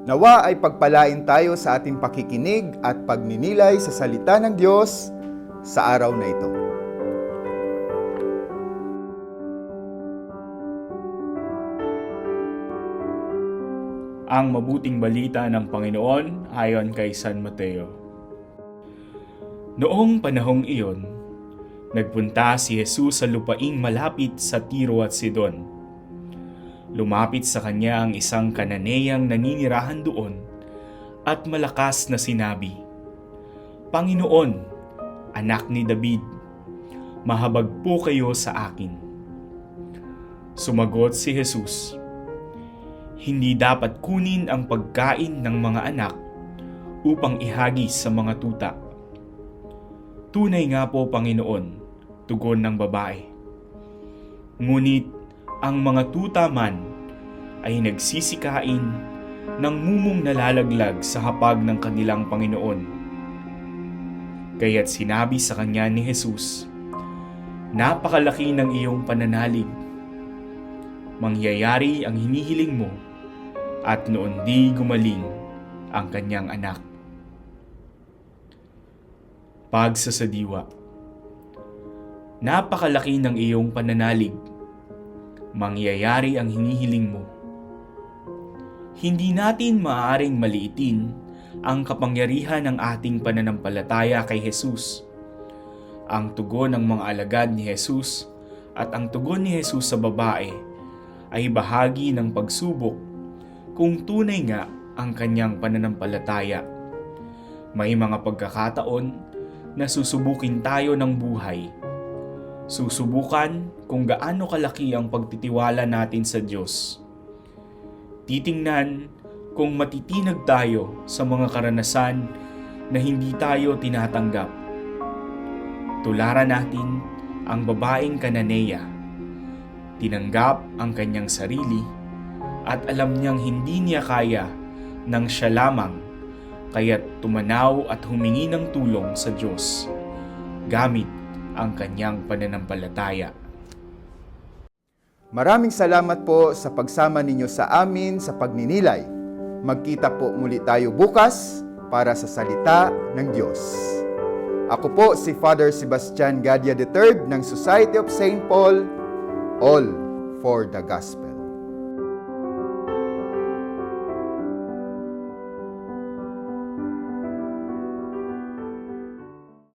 Nawa ay pagpalain tayo sa ating pakikinig at pagninilay sa salita ng Diyos sa araw na ito. Ang mabuting balita ng Panginoon ayon kay San Mateo. Noong panahong iyon, nagpunta si Jesus sa lupaing malapit sa Tiro at Sidon. Lumapit sa kanya ang isang kananeyang naninirahan doon at malakas na sinabi, Panginoon, anak ni David, mahabag po kayo sa akin. Sumagot si Jesus, hindi dapat kunin ang pagkain ng mga anak upang ihagis sa mga tuta. Tunay nga po, Panginoon, tugon ng babae. Ngunit ang mga tuta man ay nagsisikain ng mumong nalalaglag sa hapag ng kanilang Panginoon. Kaya't sinabi sa kanya ni Jesus, Napakalaki ng iyong pananalig. Mangyayari ang hinihiling mo at noon di gumaling ang kanyang anak. Pagsasadiwa Napakalaki ng iyong pananalig. Mangyayari ang hinihiling mo. Hindi natin maaaring maliitin ang kapangyarihan ng ating pananampalataya kay Jesus. Ang tugon ng mga alagad ni Jesus at ang tugon ni Jesus sa babae ay bahagi ng pagsubok kung tunay nga ang kanyang pananampalataya. May mga pagkakataon na susubukin tayo ng buhay. Susubukan kung gaano kalaki ang pagtitiwala natin sa Diyos. Titingnan kung matitinag tayo sa mga karanasan na hindi tayo tinatanggap. Tularan natin ang babaeng kananeya. Tinanggap ang kanyang sarili at alam niyang hindi niya kaya nang siya lamang kaya't tumanaw at humingi ng tulong sa Diyos gamit ang kanyang pananampalataya. Maraming salamat po sa pagsama ninyo sa amin sa pagninilay. Magkita po muli tayo bukas para sa salita ng Diyos. Ako po si Father Sebastian Gadia III ng Society of St. Paul, all for the Gospel.